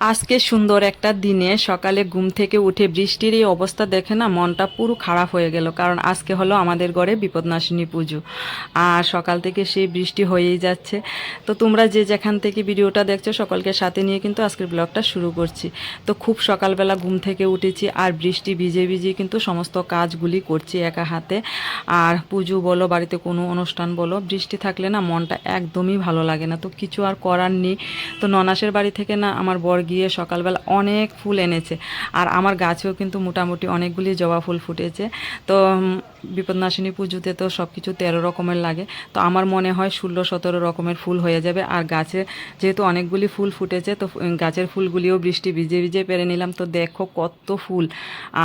আজকে সুন্দর একটা দিনে সকালে ঘুম থেকে উঠে বৃষ্টির এই অবস্থা দেখে না মনটা পুরো খারাপ হয়ে গেল, কারণ আজকে হলো আমাদের ঘরে বিপদনাশিনী পুজো। আর সকাল থেকে সেই বৃষ্টি হয়েই যাচ্ছে। তো তোমরা যে যেখান থেকে ভিডিওটা দেখছ সকলকে সাথে নিয়ে কিন্তু আজকের ব্লগটা শুরু করছি। তো খুব সকালবেলা ঘুম থেকে উঠেছি আর বৃষ্টি ভিজে ভিজে কিন্তু সমস্ত কাজগুলি করছি একা হাতে। আর পুজো বলো, বাড়িতে কোনো অনুষ্ঠান বলো, বৃষ্টি থাকলে না মনটা একদমই ভালো লাগে না। তো কিছু আর করার নেই। তো ননাসের বাড়ি থেকে না আমার বর গিয়ে সকালবেলা অনেক ফুল এনেছে। আর আমার গাছেও কিন্তু মোটামুটি অনেকগুলি জবা ফুল ফুটেছে। তো বিপদনাশিনী পুজোতে তো সব কিছু তেরো রকমের লাগে। তো আমার মনে হয় ষোলো সতেরো রকমের ফুল হয়ে যাবে। আর গাছে যেহেতু অনেকগুলি ফুল ফুটেছে, তো গাছের ফুলগুলিও বৃষ্টি ভিজে ভিজে পেরে নিলাম। তো দেখো কত ফুল।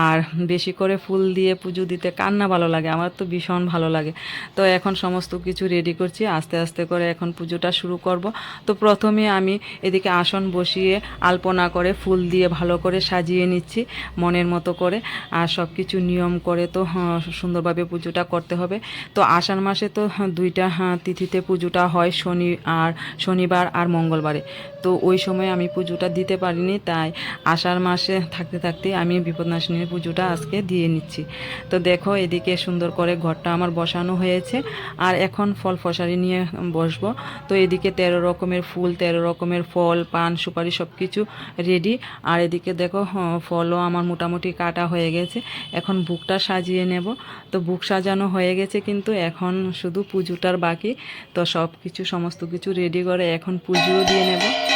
আর বেশি করে ফুল দিয়ে পুজো দিতে কার না ভালো লাগে? আমার তো ভীষণ ভালো লাগে। তো এখন সমস্ত কিছু রেডি করছি। আস্তে আস্তে করে এখন পুজোটা শুরু করব। তো প্রথমে আমি এদিকে আসন বসিয়ে আলপনা করে ফুল দিয়ে ভালো করে সাজিয়ে নিচ্ছি মনের মতো করে। আর সব কিছু নিয়ম করে তো হ্যাঁ, সুন্দরভাবে পুজোটা করতে হবে। তো আষাঢ় মাসে তো হ্যাঁ, দুইটা হ্যাঁ, তিথিতে পুজোটা হয় শনি আর শনিবার আর মঙ্গলবারে। তো ওই সময় আমি পুজোটা দিতে পারিনি তাই আষাঢ় মাসে থাকতে থাকতে আমি বিপদনাশিনীর পুজোটা আজকে দিয়ে নিচ্ছি। তো দেখো এদিকে সুন্দর করে ঘরটা আমার বসানো হয়েছে। আর এখন ফল ফসারি নিয়ে বসবো। তো এদিকে তেরো রকমের ফুল তেরো রকমের ফল পান সুপারি সব কিছু রেডি আর এদিকে দেখো হ্যাঁ, ফলও আমার মোটামুটি কাটা হয়ে গেছে। এখন বুকটা সাজিয়ে নেব। তো বুক সাজানো হয়ে গেছে কিন্তু এখন শুধু পুজোটার বাকি। তো সব কিছু সমস্ত কিছু রেডি করে এখন পুজোও দিয়ে নেব।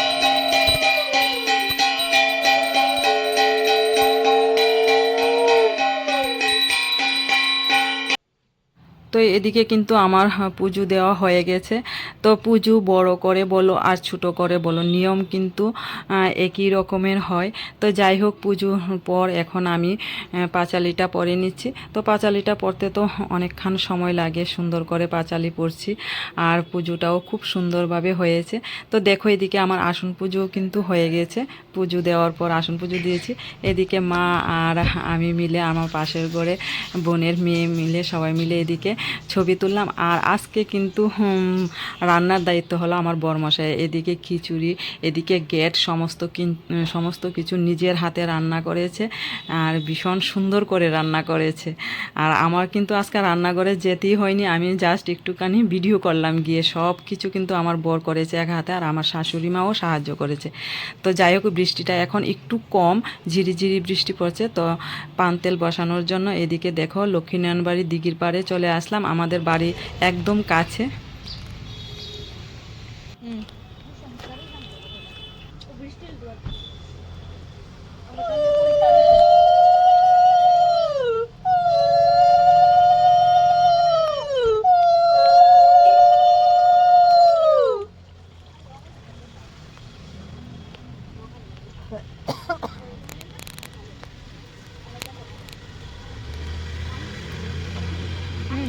তো এদিকে কিন্তু আমার হ্যাঁ, পুজো দেওয়া হয়ে গেছে। তো পুজো বড় করে বলো আর ছোট করে বলো নিয়ম কিন্তু একই রকমের হয়। তো যাই হোক পুজোর পর এখন আমি পাঁচালিটা পরে নিচ্ছি। তো পাঁচালিটা পরতে তো অনেকক্ষণ সময় লাগে সুন্দর করে পাঁচালি পরছি। আর পুজোটাও খুব সুন্দরভাবে হয়েছে। তো দেখো এদিকে আমার আসন পুজোও কিন্তু হয়ে গেছে। পুজো দেওয়ার পর আসন পুজো দিয়েছি। এদিকে মা আর আমি মিলে আমার পাশের ঘরে বোনের মেয়ে মিলে সবাই মিলে এদিকে ছবি তুললাম। আর আজকে কিন্তু রান্নার দায়িত্ব হলো আমার বরমশাই। এদিকে খিচুড়ি, এদিকে গেট সমস্ত সমস্ত কিছু নিজের হাতে রান্না করেছে আর ভীষণ সুন্দর করে রান্না করেছে। আর আমার কিন্তু আজকে রান্নাঘরে যেতেই হয়নি। আমি জাস্ট একটুখানি ভিডিও করলাম গিয়ে। সব কিছু কিন্তু আমার বর করেছে এক হাতে আর আমার শাশুড়ি মাও সাহায্য করেছে। তো যাই হোক, বৃষ্টিটা এখন একটু কম, ঝিরিঝিরি বৃষ্টি পড়ছে। তো পান তেল বসানোর জন্য এদিকে দেখো লক্ষ্মীনারায়ণ বাড়ি দিঘির পাড়ে চলে আসলাম। আমাদের বাড়ি একদম কাছে।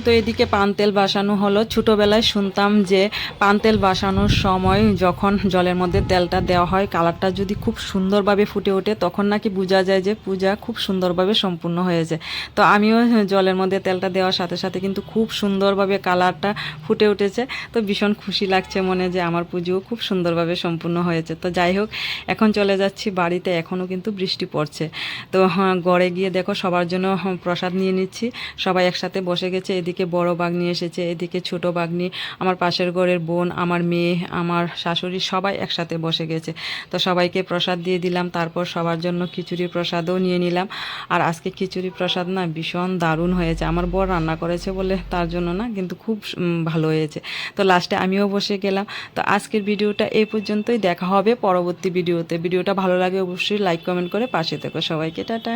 তো এদিকে পান তেল বাসানো হলো। ছোটোবেলায় শুনতাম যে পান তেল বাসানোর সময় যখন জলের মধ্যে তেলটা দেওয়া হয় কালারটা যদি খুব সুন্দরভাবে ফুটে ওঠে তখন নাকি বোঝা যায় যে পূজা খুব সুন্দরভাবে সম্পূর্ণ হয়েছে। তো আমিও জলের মধ্যে তেলটা দেওয়ার সাথে সাথে কিন্তু খুব সুন্দরভাবে কালারটা ফুটে উঠেছে। তো ভীষণ খুশি লাগছে মনে যে আমার পুজোও খুব সুন্দরভাবে সম্পূর্ণ হয়েছে। তো যাই হোক এখন চলে যাচ্ছি বাড়িতে এখনও কিন্তু বৃষ্টি পড়ছে। তো হ্যাঁ গড়ে গিয়ে দেখো সবার জন্য হ্যাঁ, প্রসাদ নিয়ে নিচ্ছি। সবাই একসাথে বসে গেছে এদিকে বড় বাগনি এসেছে, এদিকে ছোট বাগনি, আমার পাশের ঘরের বোন, আমার মেয়ে, আমার শাশুড়ি সবাই একসাথে বসে গেছে। তো সবাইকে প্রসাদ দিয়ে দিলাম, তারপর সবার জন্য খিচুড়ি প্রসাদও নিয়ে নিলাম। আর আজকে খিচুড়ি প্রসাদ না ভীষণ দারুণ হয়েছে। আমার বর রান্না করেছে বলে তার জন্য না, কিন্তু খুব ভালো হয়েছে। তো লাস্টে আমিও বসে গেলাম। তো আজকের ভিডিওটা এই পর্যন্তই। দেখা হবে পরবর্তী ভিডিওতে। ভিডিওটা ভালো লাগে অবশ্যই লাইক কমেন্ট করে পাশে থেকো সবাইকে। টাটা।